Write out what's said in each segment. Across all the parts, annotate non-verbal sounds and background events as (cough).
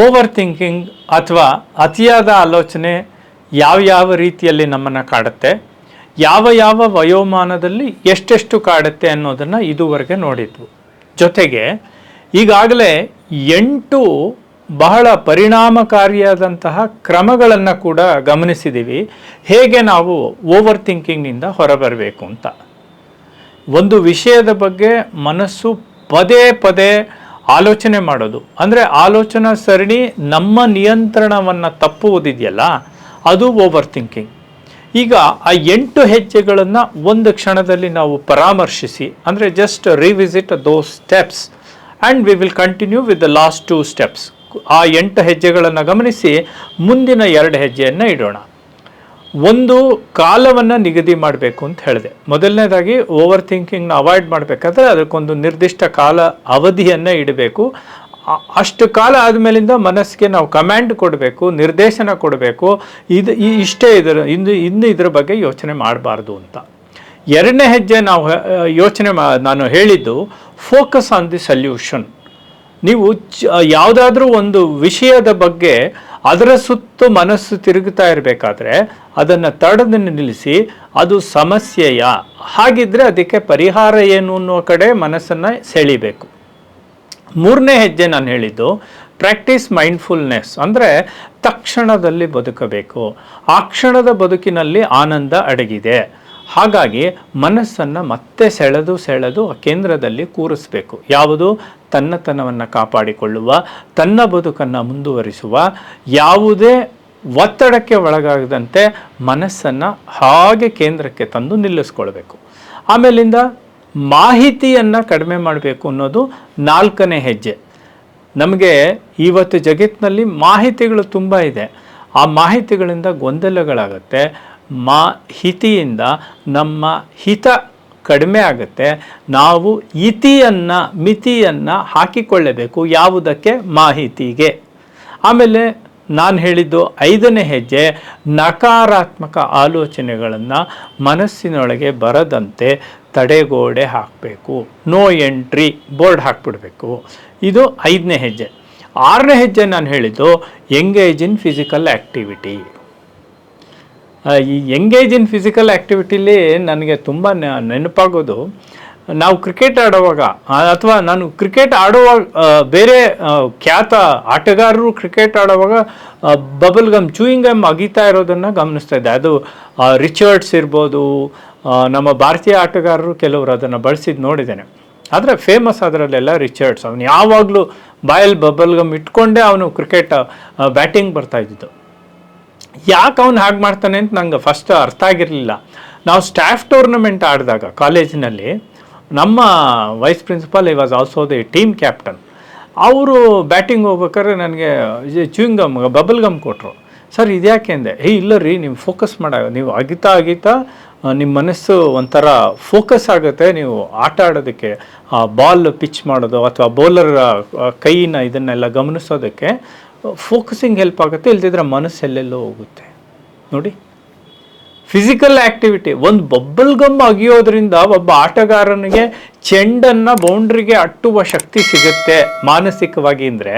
Over thinking ಅಥವಾ ಅತಿಯಾದ ಆಲೋಚನೆ ಯಾವ ಯಾವ ರೀತಿಯಲ್ಲಿ ನಮ್ಮನ್ನು ಕಾಡುತ್ತೆ, ಯಾವ ಯಾವ ವಯೋಮಾನದಲ್ಲಿ ಎಷ್ಟೆಷ್ಟು ಕಾಡುತ್ತೆ ಅನ್ನೋದನ್ನು ಇದುವರೆಗೆ ನೋಡಿದ್ವು. ಜೊತೆಗೆ ಈಗಾಗಲೇ ಎಂಟು ಬಹಳ ಪರಿಣಾಮಕಾರಿಯಾದಂತಹ ಕ್ರಮಗಳನ್ನು ಕೂಡ ಗಮನಿಸಿದ್ದೀವಿ ಹೇಗೆ ನಾವು ಓವರ್ ಥಿಂಕಿಂಗ್ನಿಂದ ಹೊರಬರಬೇಕು ಅಂತ. ಒಂದು ವಿಷಯದ ಬಗ್ಗೆ ಮನಸ್ಸು ಪದೇ ಪದೇ ಆಲೋಚನೆ ಮಾಡೋದು. ಅಂದರೆ ಆಲೋಚನಾ ಸರಣಿ ನಮ್ಮ ನಿಯಂತ್ರಣವನ್ನು ತಪ್ಪುವುದಿದೆಯಲ್ಲ, ಅದು ಓವರ್ ಥಿಂಕಿಂಗ್ ಈಗ ಆ ಎಂಟು ಹೆಜ್ಜೆಗಳನ್ನು ಒಂದು ಕ್ಷಣದಲ್ಲಿ ನಾವು ಪರಾಮರ್ಶಿಸಿ, ಅಂದರೆ just revisit those steps and we will continue with the last two steps ಆ ಎಂಟು ಹೆಜ್ಜೆಗಳನ್ನು ಗಮನಿಸಿ, ಮುಂದಿನ ಎರಡು ಹೆಜ್ಜೆಯನ್ನು ಇಡೋಣ. ಒಂದು ಕಾಲವನ್ನು ನಿಗದಿ ಮಾಡಬೇಕು ಅಂತ ಹೇಳಿದೆ. ಮೊದಲನೇದಾಗಿ ಓವರ್ ಥಿಂಕಿಂಗ್ನ ಅವಾಯ್ಡ್ ಮಾಡಬೇಕಾದ್ರೆ ಅದಕ್ಕೊಂದು ನಿರ್ದಿಷ್ಟ ಕಾಲ ಅವಧಿಯನ್ನು ಇಡಬೇಕು. ಅಷ್ಟು ಕಾಲ ಆದಮೇಲಿಂದ ಮನಸ್ಸಿಗೆ ನಾವು ಕಮ್ಯಾಂಡ್ ಕೊಡಬೇಕು, ನಿರ್ದೇಶನ ಕೊಡಬೇಕು. ಇದು ಇಷ್ಟೇ ಇದರ ಇಂದು ಇನ್ನು ಇದ್ರ ಬಗ್ಗೆ ಯೋಚನೆ ಮಾಡಬಾರ್ದು ಅಂತ. ಎರಡನೇ ಹೆಜ್ಜೆ ನಾವು ಯೋಚನೆ ಮಾ, ನಾನು ಹೇಳಿದ್ದು ಫೋಕಸ್ ಆನ್ ದಿ ಸಲ್ಯೂಷನ್ ನೀವು ಯಾವುದಾದ್ರೂ ಒಂದು ವಿಷಯದ ಬಗ್ಗೆ ಅದರ ಸುತ್ತು ಮನಸ್ಸು ತಿರುಗುತ್ತಾ ಇರಬೇಕಾದ್ರೆ ಅದನ್ನು ತಡೆದು ನಿಲ್ಲಿಸಿ, ಅದು ಸಮಸ್ಯೆಯ, ಹಾಗಿದ್ರೆ ಅದಕ್ಕೆ ಪರಿಹಾರ ಏನು ಅನ್ನೋ ಕಡೆ ಮನಸ್ಸನ್ನು ಸೆಳಿಬೇಕು. ಮೂರನೇ ಹೆಜ್ಜೆ ನಾನು ಹೇಳಿದ್ದು ಪ್ರಾಕ್ಟೀಸ್ ಮೈಂಡ್ಫುಲ್ನೆಸ್ ಅಂದರೆ ತಕ್ಷಣದಲ್ಲಿ ಬದುಕಬೇಕು. ಆ ಕ್ಷಣದ ಬದುಕಿನಲ್ಲಿ ಆನಂದ ಅಡಗಿದೆ. ಹಾಗಾಗಿ ಮನಸ್ಸನ್ನು ಮತ್ತೆ ಸೆಳೆದು ಸೆಳೆದು ಕೇಂದ್ರದಲ್ಲಿ ಕೂರಿಸ್ಬೇಕು. ಯಾವುದು? ತನ್ನತನವನ್ನು ಕಾಪಾಡಿಕೊಳ್ಳುವ, ತನ್ನ ಬದುಕನ್ನು ಮುಂದುವರಿಸುವ, ಯಾವುದೇ ಒತ್ತಡಕ್ಕೆ ಒಳಗಾಗದಂತೆ ಮನಸ್ಸನ್ನು ಹಾಗೆ ಕೇಂದ್ರಕ್ಕೆ ತಂದು ನಿಲ್ಲಿಸ್ಕೊಳ್ಬೇಕು. ಆಮೇಲಿಂದ ಮಾಹಿತಿಯನ್ನು ಕಡಿಮೆ ಮಾಡಬೇಕು ಅನ್ನೋದು ನಾಲ್ಕನೇ ಹೆಜ್ಜೆ. ನಮಗೆ ಇವತ್ತು ಜಗತ್ತಿನಲ್ಲಿ ಮಾಹಿತಿಗಳು ತುಂಬ ಇದೆ. ಆ ಮಾಹಿತಿಗಳಿಂದ ಗೊಂದಲಗಳಾಗುತ್ತೆ. ಮಾಹಿತಿಯಿಂದ ನಮ್ಮ ಹಿತ ಕಡಿಮೆ ಆಗುತ್ತೆ. ನಾವು ಇತಿಯನ್ನು ಮಿತಿಯನ್ನು ಹಾಕಿಕೊಳ್ಳಬೇಕು. ಯಾವುದಕ್ಕೆ? ಮಾಹಿತಿಗೆ ಆಮೇಲೆ ನಾನು ಹೇಳಿದ್ದು ಐದನೇ ಹೆಜ್ಜೆ, ನಕಾರಾತ್ಮಕ ಆಲೋಚನೆಗಳನ್ನು ಮನಸ್ಸಿನೊಳಗೆ ಬರದಂತೆ ತಡೆಗೋಡೆ ಹಾಕಬೇಕು. ನೋ ಎಂಟ್ರಿ, ಬೋರ್ಡ್ ಹಾಕ್ಬಿಡ್ಬೇಕು. ಇದು ಐದನೇ ಹೆಜ್ಜೆ. ಆರನೇ ಹೆಜ್ಜೆ ನಾನು ಹೇಳಿದ್ದು, ಎಂಗೇಜ್ ಇನ್ ಫಿಸಿಕಲ್ ಆ್ಯಕ್ಟಿವಿಟಿ ಈ ಎಂಗೇಜ್ ಇನ್ ಫಿಸಿಕಲ್ ಆ್ಯಕ್ಟಿವಿಟಿಲಿ ನನಗೆ ತುಂಬ ನೆನಪಾಗೋದು. ನಾವು ಕ್ರಿಕೆಟ್ ಆಡುವಾಗ ಅಥವಾ ನಾನು ಕ್ರಿಕೆಟ್ ಆಡುವಾಗ ಬೇರೆ ಖ್ಯಾತ ಆಟಗಾರರು ಕ್ರಿಕೆಟ್ ಆಡುವಾಗ ಬಬಲ್ ಗಮ್ ಚೂಯಿಂಗ್ ಗಮ್ ಅಗೀತಾ ಇರೋದನ್ನು ಗಮನಿಸ್ತಾ ಇದ್ದೆ. ಅದು ರಿಚರ್ಡ್ಸ್ ಇರ್ಬೋದು ನಮ್ಮ ಭಾರತೀಯ ಆಟಗಾರರು ಕೆಲವರು ಅದನ್ನು ಬಳಸಿದ್ದು ನೋಡಿದ್ದೇನೆ. ಆದರೆ ಫೇಮಸ್ ಅದರಲ್ಲೆಲ್ಲ ರಿಚರ್ಡ್ಸ್ ಅವನು ಯಾವಾಗಲೂ ಬಾಯಲ್ಲಿ ಬಬಲ್ ಗಮ್ ಇಟ್ಕೊಂಡೇ ಅವನು ಕ್ರಿಕೆಟ್ ಬ್ಯಾಟಿಂಗ್ ಬರ್ತಾ ಇದ್ದಿದ್ದು. ಯಾಕೆ ಅವನು ಹಾಗೆ ಮಾಡ್ತಾನೆ ಅಂತ ನಂಗೆ ಫಸ್ಟ್ ಅರ್ಥ ಆಗಿರಲಿಲ್ಲ. ನಾವು ಸ್ಟಾಫ್ ಟೂರ್ನಮೆಂಟ್ ಆಡಿದಾಗ ಕಾಲೇಜಿನಲ್ಲಿ ನಮ್ಮ vice principal I was also the team captain ಅವರು ಬ್ಯಾಟಿಂಗ್ ಹೋಗ್ಬೇಕಾದ್ರೆ ನನಗೆ ಚೂಯಿಂಗ್ ಗಮ್ ಬಬಲ್ ಗಮ್ ಕೊಟ್ಟರು ಸರ್, ಇದ್ಯಾಕೆ? ಅಂದೆ. ಏ, ಇಲ್ಲ ರೀ, ನೀವು ಫೋಕಸ್ ಮಾಡ, ನೀವು ಅಗಿತಾ ಅಗಿತಾ ನಿಮ್ಮ ಮನಸ್ಸು ಒಂಥರ ಫೋಕಸ್ ಆಗುತ್ತೆ, ನೀವು ಆಟ ಆಡೋದಕ್ಕೆ ಬಾಲ್ ಪಿಚ್ ಮಾಡೋದು ಅಥವಾ ಬೌಲರ್ ಕೈನ ಇದನ್ನೆಲ್ಲ ಗಮನಿಸೋದಕ್ಕೆ ಫೋಕಸಿಂಗ್ ಹೆಲ್ಪ್ ಆಗುತ್ತೆ, ಇಲ್ದಿದ್ರೆ ಮನಸ್ಸು ಎಲ್ಲೆಲ್ಲೋ ಹೋಗುತ್ತೆ. ನೋಡಿ, ಫಿಸಿಕಲ್ ಆ್ಯಕ್ಟಿವಿಟಿ ಒಂದು ಬಬ್ಬಲ್ ಗಮ್ ಅಗಿಯೋದ್ರಿಂದ ಒಬ್ಬ ಆಟಗಾರನಿಗೆ ಚೆಂಡನ್ನು ಬೌಂಡ್ರಿಗೆ ಅಟ್ಟುವ ಶಕ್ತಿ ಸಿಗುತ್ತೆ ಮಾನಸಿಕವಾಗಿ ಅಂದರೆ.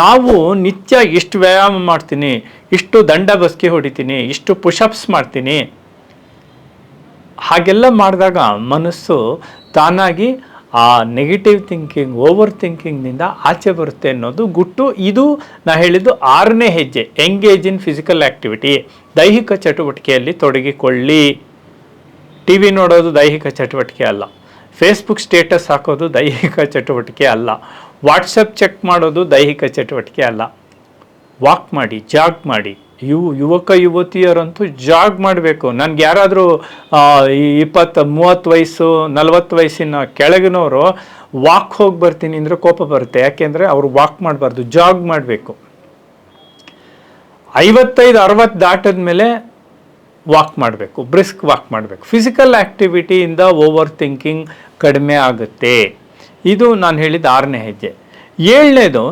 ನಾವು ನಿತ್ಯ ಇಷ್ಟು ವ್ಯಾಯಾಮ ಮಾಡ್ತೀನಿ, ಇಷ್ಟು ದಂಡ ಬಸ್ಕಿ ಹೊಡಿತೀನಿ, ಇಷ್ಟು ಪುಷಪ್ಸ್ ಮಾಡ್ತೀನಿ. ಹಾಗೆಲ್ಲ ಮಾಡಿದಾಗ ಮನಸ್ಸು ತಾನಾಗಿ ಆ ನೆಗೆಟಿವ್ ಥಿಂಕಿಂಗ್ ಓವರ್ ಥಿಂಕಿಂಗ್ನಿಂದ ಆಚೆ ಬರುತ್ತೆ ಅನ್ನೋದು ಗುಟ್ಟು. ಇದು ನಾ ಹೇಳಿದ್ದು ಆರನೇ ಹೆಜ್ಜೆ. ಎಂಗೇಜ್ ಇನ್ ಫಿಸಿಕಲ್ ಆ್ಯಕ್ಟಿವಿಟಿ ದೈಹಿಕ ಚಟುವಟಿಕೆಯಲ್ಲಿ ತೊಡಗಿಕೊಳ್ಳಿ. ಟಿ ವಿ ನೋಡೋದು ದೈಹಿಕ ಚಟುವಟಿಕೆ ಅಲ್ಲ. ಫೇಸ್ಬುಕ್ ಸ್ಟೇಟಸ್ ಹಾಕೋದು ದೈಹಿಕ ಚಟುವಟಿಕೆ ಅಲ್ಲ. ವಾಟ್ಸಪ್ ಚೆಕ್ ಮಾಡೋದು ದೈಹಿಕ ಚಟುವಟಿಕೆ ಅಲ್ಲ. ವಾಕ್ ಮಾಡಿ ಜಾಗ್ ಮಾಡಿ. ಯು ಯುವಕ ಯುವತಿಯರಂತೂ ಜಾಗ್ ಮಾಡಬೇಕು. ನನಗೆ ಯಾರಾದರೂ ಇಪ್ಪತ್ತು, ಮೂವತ್ತು ವಯಸ್ಸು, ನಲವತ್ತು ವಯಸ್ಸಿನ ಕೆಳಗಿನವರು ವಾಕ್ ಹೋಗಿ ಬರ್ತೀನಿ ಅಂದರೆ ಕೋಪ ಬರುತ್ತೆ. ಯಾಕೆಂದರೆ ಅವರು ವಾಕ್ ಮಾಡಬಾರ್ದು, ಜಾಗ್ ಮಾಡಬೇಕು. ಐವತ್ತೈದು, ಅರವತ್ತು ದಾಟದ ಮೇಲೆ ವಾಕ್ ಮಾಡಬೇಕು, ಬ್ರಿಸ್ಕ್ ವಾಕ್ ಮಾಡಬೇಕು. ಫಿಸಿಕಲ್ ಆ್ಯಕ್ಟಿವಿಟಿಯಿಂದ ಓವರ್ ಥಿಂಕಿಂಗ್ ಕಡಿಮೆ ಆಗುತ್ತೆ. ಇದು ನಾನು ಹೇಳಿದ ಆರನೇ ಹೆಜ್ಜೆ. ಏಳನೇದು,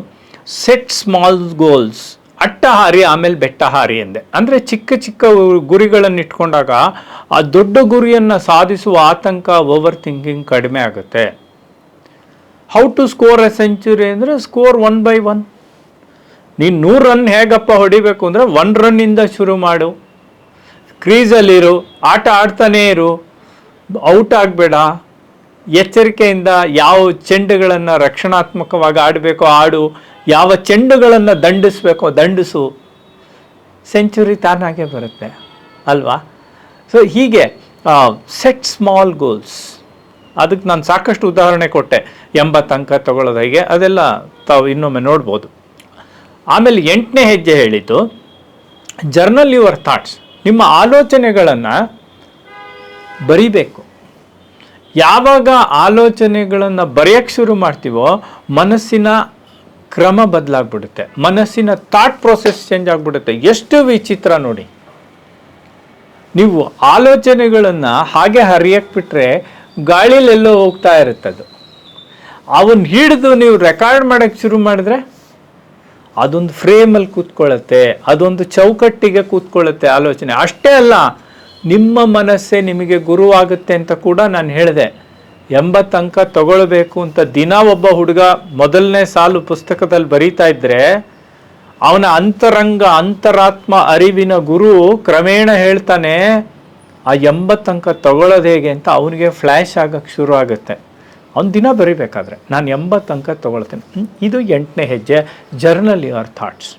ಸೆಟ್ ಸ್ಮಾಲ್ ಗೋಲ್ಸ್. ಅಟ್ಟ ಹಾರಿ ಆಮೇಲೆ ಬೆಟ್ಟ ಹಾರಿ ಎಂದೆ. ಅಂದರೆ ಚಿಕ್ಕ ಚಿಕ್ಕ ಗುರಿಗಳನ್ನು ಇಟ್ಕೊಂಡಾಗ ಆ ದೊಡ್ಡ ಗುರಿಯನ್ನು ಸಾಧಿಸುವ ಆತಂಕ ಓವರ್ ಥಿಂಕಿಂಗ್ ಕಡಿಮೆ ಆಗುತ್ತೆ. How to score a century ಅಂದರೆ ಸ್ಕೋರ್ ಒನ್ ಬೈ ಒನ್ ನೀನು ನೂರು ರನ್ ಹೇಗಪ್ಪ ಹೊಡಿಬೇಕು ಅಂದರೆ ಒನ್ ರನ್ನಿಂದ ಶುರು ಮಾಡು. ಕ್ರೀಸಲ್ಲಿರು ಆಟ ಆಡ್ತಾನೇ ಇರು. ಔಟ್ ಆಗಬೇಡ. ಎಚ್ಚರಿಕೆಯಿಂದ ಯಾವ ಚೆಂಡುಗಳನ್ನು ರಕ್ಷಣಾತ್ಮಕವಾಗಿ ಆಡಬೇಕೋ ಆಡು, ಯಾವ ಚೆಂಡುಗಳನ್ನು ದಂಡಿಸ್ಬೇಕೋ ದಂಡಿಸು, ಸೆಂಚುರಿ ತಾನಾಗೆ ಬರುತ್ತೆ, ಅಲ್ವಾ? ಸೊ ಹೀಗೆ ಸೆಟ್ ಸ್ಮಾಲ್ ಗೋಲ್ಸ್ ಅದಕ್ಕೆ ನಾನು ಸಾಕಷ್ಟು ಉದಾಹರಣೆ ಕೊಟ್ಟೆ, ಎಂಬತ್ತು ಅಂಕ ತಗೊಳ್ಳೋದು ಹೇಗೆ, ಅದೆಲ್ಲ ತಾವು ಇನ್ನೊಮ್ಮೆ ನೋಡ್ಬೋದು. ಆಮೇಲೆ ಎಂಟನೇ ಹೆಜ್ಜೆ ಹೇಳಿದ್ದು ಜರ್ನಲ್ ಯುವರ್ ಥಾಟ್ಸ್ ನಿಮ್ಮ ಆಲೋಚನೆಗಳನ್ನು ಬರಿಬೇಕು. ಯಾವಾಗ ಆಲೋಚನೆಗಳನ್ನು ಬರೆಯಕ್ಕೆ ಶುರು ಮಾಡ್ತೀವೋ ಮನಸ್ಸಿನ ಕ್ರಮ ಬದಲಾಗ್ಬಿಡುತ್ತೆ. ಮನಸ್ಸಿನ ಥಾಟ್ ಪ್ರೊಸೆಸ್ ಚೇಂಜ್ ಆಗಿಬಿಡುತ್ತೆ. ಎಷ್ಟು ವಿಚಿತ್ರ ನೋಡಿ. ನೀವು ಆಲೋಚನೆಗಳನ್ನು ಹಾಗೆ ಹರಿಯಕ್ಕೆ ಬಿಟ್ಟರೆ ಗಾಳಿಲೆಲ್ಲೋ ಹೋಗ್ತಾ ಇರುತ್ತದು. ಅವನ್ನ ಹಿಡಿದು ನೀವು ರೆಕಾರ್ಡ್ ಮಾಡೋಕ್ಕೆ ಶುರು ಮಾಡಿದ್ರೆ ಅದೊಂದು ಫ್ರೇಮಲ್ಲಿ ಕೂತ್ಕೊಳ್ಳುತ್ತೆ ಅದೊಂದು ಚೌಕಟ್ಟಿಗೆ ಕೂತ್ಕೊಳ್ಳುತ್ತೆ ಆಲೋಚನೆ. ಅಷ್ಟೇ ಅಲ್ಲ ನಿಮ್ಮ ಮನಸ್ಸೇ ನಿಮಗೆ ಗುರುವಾಗುತ್ತೆ ಅಂತ ಕೂಡ ನಾನು ಹೇಳಿದೆ. ಎಂಬತ್ತು ಅಂಕ ತಗೊಳ್ಬೇಕು ಅಂತ ದಿನ ಒಬ್ಬ ಹುಡುಗ ಮೊದಲನೇ ಸಾಲು ಪುಸ್ತಕದಲ್ಲಿ ಬರೀತಾ ಇದ್ರೆ, ಅವನ ಅಂತರಂಗ, ಅಂತರಾತ್ಮ ಅರಿವಿನ ಗುರು ಕ್ರಮೇಣ ಹೇಳ್ತಾನೆ, ಆ ಎಂಬತ್ತು ಅಂಕ ತಗೊಳ್ಳೋದು ಹೇಗೆ ಅಂತ ಅವನಿಗೆ ಫ್ಲ್ಯಾಶ್ ಆಗಕ್ಕೆ ಶುರು ಆಗುತ್ತೆ. ಅವ್ನು ದಿನ ಬರಿಬೇಕಾದ್ರೆ, ನಾನು ಎಂಬತ್ತು ಅಂಕ ತಗೊಳ್ತೇನೆ. ಇದು ಎಂಟನೇ ಹೆಜ್ಜೆ ಜರ್ನಲ್ ಯುವರ್ ಥಾಟ್ಸ್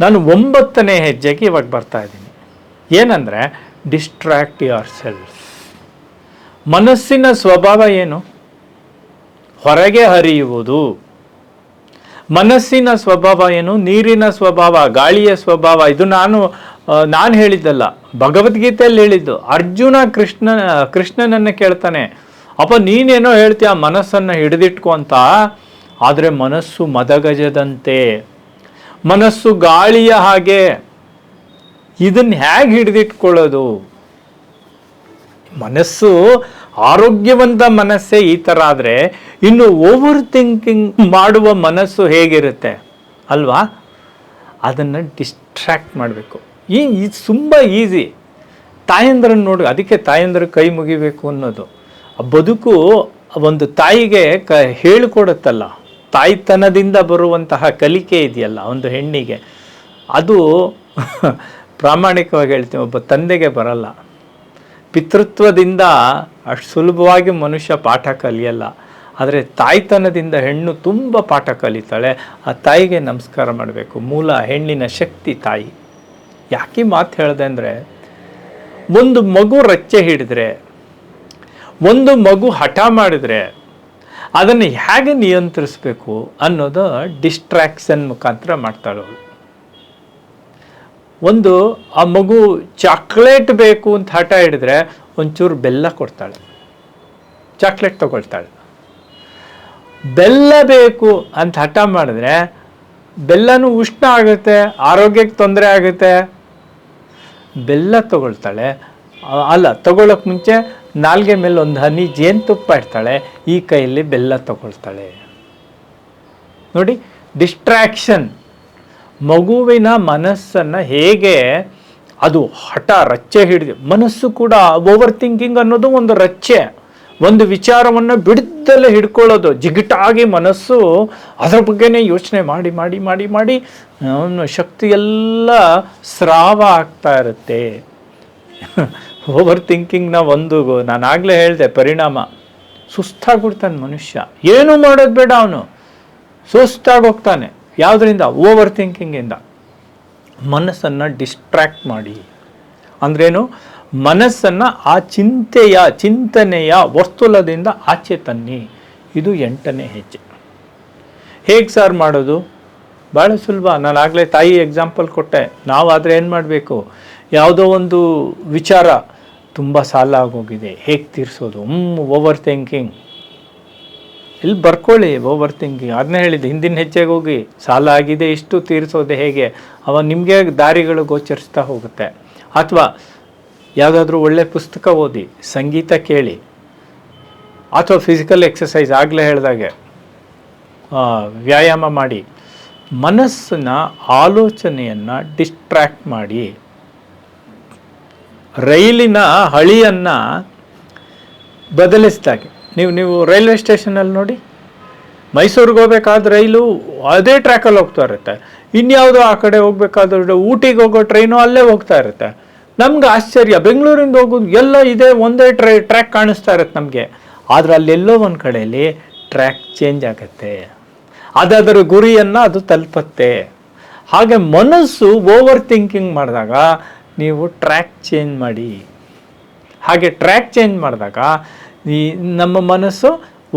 ನಾನು ಒಂಬತ್ತನೇ ಹೆಜ್ಜೆಗೆ ಇವಾಗ ಬರ್ತಾ ಇದ್ದೀನಿ. ಏನಂದರೆ ಡಿಸ್ಟ್ರಾಕ್ಟ್ ಯುವರ್ ಸೆಲ್ಫ್ ಮನಸ್ಸಿನ ಸ್ವಭಾವ ಏನು? ಹೊರಗೆ ಹರಿಯುವುದು. ಮನಸ್ಸಿನ ಸ್ವಭಾವ ಏನು? ನೀರಿನ ಸ್ವಭಾವ, ಗಾಳಿಯ ಸ್ವಭಾವ. ಇದು ನಾನು ನಾನು ಹೇಳಿದ್ದಲ್ಲ. ಭಗವದ್ಗೀತೆಯಲ್ಲಿ ಹೇಳಿದ್ದು, ಅರ್ಜುನ ಕೃಷ್ಣ, ಕೃಷ್ಣನನ್ನು ಕೇಳ್ತಾನೆ. ಅಪ್ಪ, ನೀನೇನೋ ಹೇಳ್ತೀಯ? ಮನಸ್ಸನ್ನು ಹಿಡಿದಿಟ್ಕೊ ಅಂತ? ಆದರೆ ಮನಸ್ಸು ಮದಗಜದಂತೆ. ಮನಸ್ಸು ಗಾಳಿಯ ಹಾಗೆ. ಇದನ್ನ ಹೇಗೆ ಹಿಡಿದಿಟ್ಕೊಳ್ಳೋದು? ಮನಸ್ಸು ಆರೋಗ್ಯವಂತ ಮನಸ್ಸೇ ಈ ಥರ ಆದರೆ ಇನ್ನು ಓವರ್ ಥಿಂಕಿಂಗ್ ಮಾಡುವ ಮನಸ್ಸು ಹೇಗಿರುತ್ತೆ? ಅಲ್ವಾ? ಅದನ್ನು ಡಿಸ್ಟ್ರ್ಯಾಕ್ಟ್ ಮಾಡಬೇಕು. ಈ ಇದು ತುಂಬ ಈಸಿ ತಾಯಂದ್ರನ್ನ ನೋಡಿ, ಅದಕ್ಕೆ ತಾಯಂದ್ರ ಕೈ ಮುಗಿಬೇಕು ಅನ್ನೋದು. ಬದುಕು ಒಂದು ತಾಯಿಗೆ ಕ ಹೇಳಿಕೊಡುತ್ತಲ್ಲ. ತಾಯ್ತನದಿಂದ ಬರುವಂತಹ ಕಲಿಕೆ ಇದೆಯಲ್ಲ ಒಂದು ಹೆಣ್ಣಿಗೆ. ಅದು ಪ್ರಾಮಾಣಿಕವಾಗಿ ಹೇಳ್ತೀನಿ, ಒಬ್ಬ ತಂದೆಗೆ ಬರಲ್ಲ. ಪಿತೃತ್ವದಿಂದ ಅಷ್ಟು ಸುಲಭವಾಗಿ ಮನುಷ್ಯ ಪಾಠ ಕಲಿಯಲ್ಲ. ಆದರೆ ತಾಯ್ತನದಿಂದ ಹೆಣ್ಣು ತುಂಬ ಪಾಠ ಕಲಿತಾಳೆ. ಆ ತಾಯಿಗೆ ನಮಸ್ಕಾರ ಮಾಡಬೇಕು. ಮೂಲ ಹೆಣ್ಣಿನ ಶಕ್ತಿ ತಾಯಿ. ಯಾಕೆ ಮಾತು ಹೇಳಿದೆ ಅಂದರೆ, ಒಂದು ಮಗು ರಚ್ಚೆ ಹಿಡಿದ್ರೆ, ಒಂದು ಮಗು ಹಠ ಮಾಡಿದರೆ, ಅದನ್ನು ಹೇಗೆ ನಿಯಂತ್ರಿಸಬೇಕು ಅನ್ನೋದು ಡಿಸ್ಟ್ರಾಕ್ಷನ್ ಮುಖಾಂತರ ಮಾಡ್ತಾಳೆ ಅವಳು. ಒಂದು, ಆ ಮಗು ಚಾಕ್ಲೇಟ್ ಬೇಕು ಅಂತ ಹಠ ಹಿಡಿದ್ರೆ ಒಂಚೂರು ಬೆಲ್ಲ ಕೊಡ್ತಾಳೆ. ಚಾಕ್ಲೇಟ್ ತಗೊಳ್ತಾಳೆ. ಬೆಲ್ಲ ಬೇಕು ಅಂತ ಹಠ ಮಾಡಿದ್ರೆ ಬೆಲ್ಲನೂ ಉಷ್ಣ ಆಗುತ್ತೆ, ಆರೋಗ್ಯಕ್ಕೆ ತೊಂದರೆ ಆಗುತ್ತೆ. ಬೆಲ್ಲ ತಗೊಳ್ತಾಳೆ. ಅಲ್ಲ ತಗೊಳ್ಳೋಕೆ ಮುಂಚೆ ನಾಲ್ಗೆ ಮೇಲೆ ಒಂದು ಹನಿ ಜೇನುತುಪ್ಪ ಇಡ್ತಾಳೆ, ಈ ಕೈಯಲ್ಲಿ ಬೆಲ್ಲ ತಗೊಳ್ತಾಳೆ. ನೋಡಿ ಡಿಸ್ಟ್ರಾಕ್ಷನ್ ಮಗುವಿನ ಮನಸ್ಸನ್ನು ಹೇಗೆ ಅದು ಹಠ ರಚ್ಚೆ ಹಿಡಿದು, ಮನಸ್ಸು ಕೂಡ ಓವರ್ ಥಿಂಕಿಂಗ್ ಅನ್ನೋದು ಒಂದು ರಚ್ಚೆ. ಒಂದು ವಿಚಾರವನ್ನು ಬಿಡದಲ್ಲೇ ಹಿಡ್ಕೊಳ್ಳೋದು. ಜಿಗಿಟಾಗಿ ಮನಸ್ಸು ಅದರ ಬಗ್ಗೆನೇ ಯೋಚನೆ ಮಾಡಿ ಮಾಡಿ ಮಾಡಿ ಮಾಡಿ, ಅವನ ಶಕ್ತಿ ಎಲ್ಲ ಸ್ರಾವ ಆಗ್ತಾ ಇರುತ್ತೆ. ಓವರ್ ಥಿಂಕಿಂಗ್ನ ಒಂದು ನಾನು ಆಗಲೇ ಹೇಳಿದೆ, ಪರಿಣಾಮ. ಸುಸ್ತಾಗ್ಬಿಡ್ತಾನೆ ಮನುಷ್ಯ. ಏನು ಮಾಡೋದು ಬೇಡ ಅವನು. ಸುಸ್ತಾಗಿ ಹೋಗ್ತಾನೆ. ಯಾವುದರಿಂದ? ಓವರ್ ಥಿಂಕಿಂಗಿಂದ ಮನಸ್ಸನ್ನು ಡಿಸ್ಟ್ರ್ಯಾಕ್ಟ್ ಮಾಡಿ. ಅಂದ್ರೇನು? ಮನಸ್ಸನ್ನು ಆ ಚಿಂತೆಯ, ಚಿಂತನೆಯ ವಸ್ತುಲದಿಂದ ಆಚೆ ತನ್ನಿ. ಇದು ಎಂಟನೇ ಹೆಜ್ಜೆ. ಹೇಗೆ ಸರ್ ಮಾಡೋದು? ಭಾಳ ಸುಲಭ. ನಾನು ಆಗಲೇ ತಾಯಿ ಎಕ್ಸಾಂಪಲ್ ಕೊಟ್ಟೆ. ನಾವಾದರೆ ಏನು ಮಾಡಬೇಕು? ಯಾವುದೋ ಒಂದು ವಿಚಾರ ತುಂಬ ಸಾಲ ಆಗೋಗಿದೆ ಹೇಗೆ ತೀರಿಸೋದು? ಹ್ಞೂ ಓವರ್ ಥಿಂಕಿಂಗ್ ಇಲ್ಲಿ ಬರ್ಕೊಳ್ಳಿ ಓವರ್ ಥಿಂಕಿಂಗ್ ಅದನ್ನೇ ಹೇಳಿದ್ದು, ಹಿಂದಿನ ಹೆಜ್ಜೆಗೆ ಹೋಗಿ, ಸಾಲ ಆಗಿದೆ, ಇಷ್ಟು ತೀರಿಸೋದು ಹೇಗೆ? ಅವ ನಿಮಗೆ ದಾರಿಗಳು ಗೋಚರಿಸ್ತಾ ಹೋಗುತ್ತೆ. ಅಥವಾ, ಯಾವುದಾದ್ರೂ ಒಳ್ಳೆ ಪುಸ್ತಕ ಓದಿ, ಸಂಗೀತ ಕೇಳಿ, ಅಥವಾ ಫಿಸಿಕಲ್ ಎಕ್ಸಸೈಸ್ ಆಗಲೇ ಹೇಳಿದಾಗೆ ವ್ಯಾಯಾಮ ಮಾಡಿ, ಮನಸ್ಸಿನ ಆಲೋಚನೆಯನ್ನು ಡಿಸ್ಟ್ರ್ಯಾಕ್ಟ್ ಮಾಡಿ, ರೈಲಿನ ಹಳಿಯನ್ನು ಬದಲಿಸಿದಾಗೆ. ನೀವು ನೀವು ರೈಲ್ವೆ ಸ್ಟೇಷನಲ್ಲಿ ನೋಡಿ. ಮೈಸೂರಿಗೆ ಹೋಗ್ಬೇಕಾದ ರೈಲು ಅದೇ ಟ್ರ್ಯಾಕಲ್ಲಿ ಹೋಗ್ತಾ ಇರುತ್ತೆ. ಇನ್ಯಾವುದೋ ಆ ಕಡೆ ಹೋಗ್ಬೇಕಾದ್ರೆ ಊಟಿಗೆ ಹೋಗೋ ಟ್ರೈನು ಅಲ್ಲೇ ಹೋಗ್ತಾ ಇರುತ್ತೆ. ನಮ್ಗೆ ಆಶ್ಚರ್ಯ. ಬೆಂಗಳೂರಿಂದ ಹೋಗೋದು ಎಲ್ಲ ಇದೆ, ಒಂದೇ ಟ್ರೈ, ಟ್ರ್ಯಾಕ್ ಕಾಣಿಸ್ತಾ ಇರುತ್ತೆ ನಮಗೆ. ಆದರೆ ಅಲ್ಲೆಲ್ಲೋ ಒಂದು ಕಡೆಯಲ್ಲಿ ಟ್ರ್ಯಾಕ್ ಚೇಂಜ್ ಆಗುತ್ತೆ. ಅದಾದ್ರ ಗುರಿಯನ್ನು ಅದು ತಲುಪತ್ತೆ. ಹಾಗೆ ಮನಸ್ಸು ಓವರ್ ಥಿಂಕಿಂಗ್ ಮಾಡಿದಾಗ ನೀವು ಟ್ರ್ಯಾಕ್ ಚೇಂಜ್ ಮಾಡಿ. ಹಾಗೆ ಟ್ರ್ಯಾಕ್ ಚೇಂಜ್ ಮಾಡಿದಾಗ ಈ ನಮ್ಮ ಮನಸ್ಸು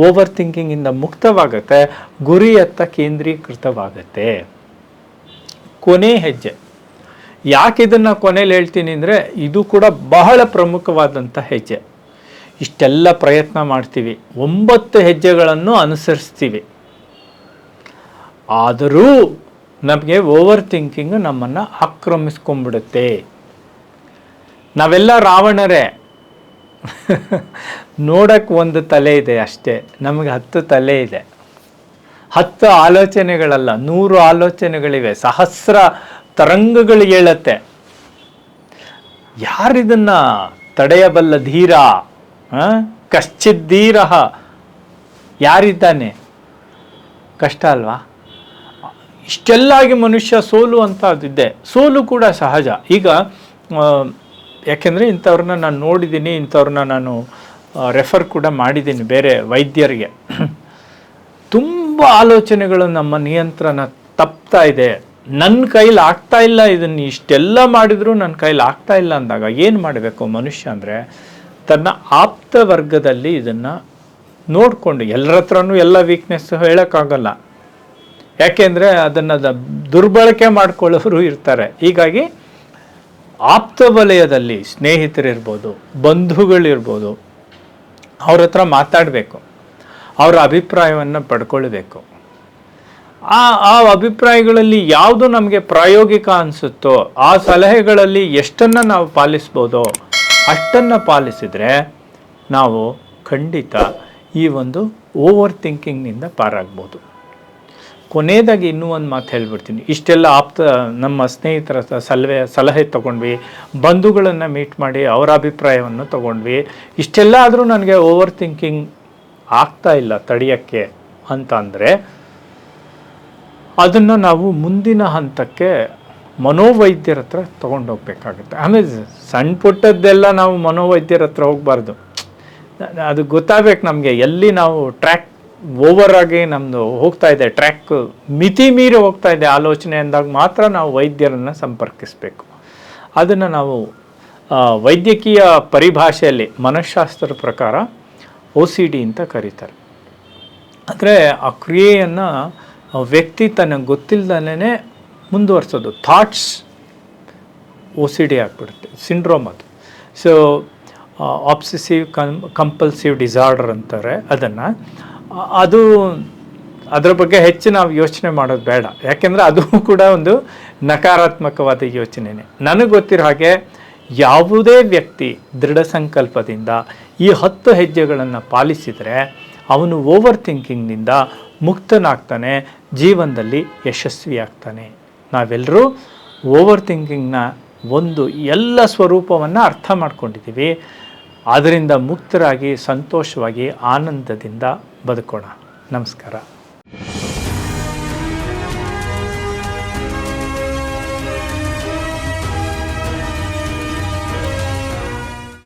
ಓವರ್ ಥಿಂಕಿಂಗಿಂದ ಮುಕ್ತವಾಗುತ್ತೆ ಗುರಿಯತ್ತ ಕೇಂದ್ರೀಕೃತವಾಗುತ್ತೆ. ಕೊನೆ ಹೆಜ್ಜೆ. ಯಾಕೆ ಇದನ್ನು ಕೊನೆಯಲ್ಲಿ ಹೇಳ್ತೀನಿ ಅಂದರೆ ಇದು ಕೂಡ ಬಹಳ ಪ್ರಮುಖವಾದಂಥ ಹೆಜ್ಜೆ. ಇಷ್ಟೆಲ್ಲ ಪ್ರಯತ್ನ ಮಾಡ್ತೀವಿ, ಒಂಬತ್ತು ಹೆಜ್ಜೆಗಳನ್ನು ಅನುಸರಿಸ್ತೀವಿ. ಆದರೂ ನಮಗೆ ಓವರ್ ಥಿಂಕಿಂಗ್ ನಮ್ಮನ್ನು ಆಕ್ರಮಿಸ್ಕೊಂಡ್ಬಿಡುತ್ತೆ. ನಾವೆಲ್ಲ ರಾವಣರೇ (laughs) ನೋಡಕ್ಕೆ ಒಂದು ತಲೆ ಇದೆ ಅಷ್ಟೇ. ನಮಗೆ ಹತ್ತು ತಲೆ ಇದೆ. ಹತ್ತು ಆಲೋಚನೆಗಳಲ್ಲ, ನೂರು ಆಲೋಚನೆಗಳಿವೆ. ಸಹಸ್ರ ತರಂಗಗಳು ಹೇಳತ್ತೆ. ಯಾರಿದನ್ನ ತಡೆಯಬಲ್ಲ ಧೀರ? ಕಶ್ಚಿತ್ ಧೀರ ಯಾರಿದ್ದಾನೆ? ಕಷ್ಟ ಅಲ್ವಾ? ಇಷ್ಟೆಲ್ಲಾಗಿ ಮನುಷ್ಯ ಸೋಲು ಅಂತ ಅದಿದೆ ಸೋಲು ಕೂಡ ಸಹಜ. ಈಗ ಯಾಕೆಂದರೆ ಇಂಥವ್ರನ್ನ ನಾನು ನೋಡಿದ್ದೀನಿ ಇಂಥವ್ರನ್ನ ನಾನು ರೆಫರ್ ಕೂಡ ಮಾಡಿದ್ದೀನಿ ಬೇರೆ ವೈದ್ಯರಿಗೆ. ತುಂಬ ಆಲೋಚನೆಗಳು ನಮ್ಮ ನಿಯಂತ್ರಣ ತಪ್ತಾ ಇದೆ. ನನ್ನ ಕೈಲಿ ಆಗ್ತಾ ಇಲ್ಲ ಇದನ್ನು ಇಷ್ಟೆಲ್ಲ ಮಾಡಿದರೂ ನನ್ನ ಕೈಲಿ ಆಗ್ತಾ ಇಲ್ಲ ಅಂದಾಗ ಏನು ಮಾಡಬೇಕು ಮನುಷ್ಯ ಅಂದರೆ ತನ್ನ ಆಪ್ತ ವರ್ಗದಲ್ಲಿ ಇದನ್ನು ನೋಡಿಕೊಂಡು ಎಲ್ಲರ ಹತ್ರನೂ ಎಲ್ಲ ವೀಕ್ನೆಸ್ ಹೇಳೋಕ್ಕಾಗಲ್ಲ. ಯಾಕೆಂದರೆ ಅದನ್ನು ದುರ್ಬಳಕೆ ಮಾಡ್ಕೊಳ್ಳೋರು ಇರ್ತಾರೆ. ಹೀಗಾಗಿ ಆಪ್ತ ವಲಯದಲ್ಲಿ ಸ್ನೇಹಿತರಿರ್ಬೋದು, ಬಂಧುಗಳಿರ್ಬೋದು, ಅವ್ರ ಹತ್ರ ಮಾತಾಡಬೇಕು, ಅವರ ಅಭಿಪ್ರಾಯವನ್ನು ಪಡ್ಕೊಳ್ಬೇಕು. ಆ ಆ ಅಭಿಪ್ರಾಯಗಳಲ್ಲಿ ಯಾವುದು ನಮಗೆ ಪ್ರಾಯೋಗಿಕ ಅನಿಸುತ್ತೋ, ಆ ಸಲಹೆಗಳಲ್ಲಿ ಎಷ್ಟನ್ನು ನಾವು ಪಾಲಿಸ್ಬೋದೋ, ಅಷ್ಟನ್ನು ಪಾಲಿಸಿದರೆ ನಾವು ಖಂಡಿತ ಈ ಒಂದು ಓವರ್ ಥಿಂಕಿಂಗ್ನಿಂದ ಪಾರಾಗ್ಬೋದು. ಕೊನೆಯದಾಗಿ ಇನ್ನೂ ಒಂದು ಮಾತು ಹೇಳ್ಬಿಡ್ತೀನಿ. ಇಷ್ಟೆಲ್ಲ ಆಪ್ತ, ನಮ್ಮ ಸ್ನೇಹಿತರ ಹತ್ರ ಸಲಹೆ ಸಲಹೆ ತೊಗೊಂಡ್ವಿ. ಬಂಧುಗಳನ್ನು ಮೀಟ್ ಮಾಡಿ ಅವರ ಅಭಿಪ್ರಾಯವನ್ನು ತೊಗೊಂಡ್ವಿ. ಇಷ್ಟೆಲ್ಲ ಆದರೂ ನನಗೆ ಓವರ್ ಥಿಂಕಿಂಗ್ ಆಗ್ತಾ ಇಲ್ಲ ತಡೆಯೋಕ್ಕೆ ಅಂತ ಅಂದರೆ, ಅದನ್ನು ನಾವು ಮುಂದಿನ ಹಂತಕ್ಕೆ ಮನೋವೈದ್ಯರ ಹತ್ರ ತೊಗೊಂಡೋಗ್ಬೇಕಾಗುತ್ತೆ. ಆಮೇಲೆ ಸಣ್ಣ ಪುಟ್ಟದ್ದೆಲ್ಲ ನಾವು ಮನೋವೈದ್ಯರ ಹತ್ರ ಹೋಗಬಾರ್ದು. ಅದು ಗೊತ್ತಾಗಬೇಕು ನಮಗೆ ಎಲ್ಲಿ ನಾವು ಟ್ರ್ಯಾಕ್ ಓವರ್ ಆಗಿ ನಮ್ಮದು ಹೋಗ್ತಾ ಇದೆ ಟ್ರ್ಯಾಕ್ ಮಿತಿ ಮೀರಿ ಹೋಗ್ತಾ ಇದೆ ಆಲೋಚನೆ ಅಂದಾಗ ಮಾತ್ರ ನಾವು ವೈದ್ಯರನ್ನು ಸಂಪರ್ಕಿಸಬೇಕು. ಅದನ್ನು ನಾವು ವೈದ್ಯಕೀಯ ಪರಿಭಾಷೆಯಲ್ಲಿ ಮನಃಶಾಸ್ತ್ರದ ಪ್ರಕಾರ ಒ ಸಿ ಡಿ ಅಂತ ಕರೀತಾರೆ. ಅಂದರೆ ಆ ಕ್ರಿಯೆಯನ್ನು ವ್ಯಕ್ತಿ ತನಗೆ ಗೊತ್ತಿಲ್ಲದೇ ಮುಂದುವರ್ಸೋದು. ಥಾಟ್ಸ್ ಒ ಸಿ ಡಿ ಆಗಿಬಿಡುತ್ತೆ ಸಿಂಡ್ರೋಮ್ ಅದು. So obsessive com compulsive disorder ಅಂತಾರೆ ಅದನ್ನು. ಅದು ಅದರ ಬಗ್ಗೆ ಹೆಚ್ಚು ನಾವು ಯೋಚನೆ ಮಾಡೋದು ಬೇಡ. ಯಾಕೆಂದರೆ ಅದು ಕೂಡ ಒಂದು ನಕಾರಾತ್ಮಕವಾದ ಯೋಚನೆನೇ. ನನಗೆ ಗೊತ್ತಿರೋ ಹಾಗೆ ಯಾವುದೇ ವ್ಯಕ್ತಿ ದೃಢ ಸಂಕಲ್ಪದಿಂದ ಈ ಹತ್ತು ಹೆಜ್ಜೆಗಳನ್ನು ಪಾಲಿಸಿದರೆ ಅವನು ಓವರ್ ಥಿಂಕಿಂಗ್ನಿಂದ ಮುಕ್ತನಾಗ್ತಾನೆ, ಜೀವನದಲ್ಲಿ ಯಶಸ್ವಿಯಾಗ್ತಾನೆ. ನಾವೆಲ್ಲರೂ ಓವರ್ ಥಿಂಕಿಂಗ್ನ ಒಂದು ಎಲ್ಲ ಸ್ವರೂಪವನ್ನು ಅರ್ಥ ಮಾಡ್ಕೊಂಡಿದ್ದೀವಿ. ಅದರಿಂದ ಮುಕ್ತರಾಗಿ, ಸಂತೋಷವಾಗಿ, ಆನಂದದಿಂದ ಬದುಕೋಣ. ನಮಸ್ಕಾರ.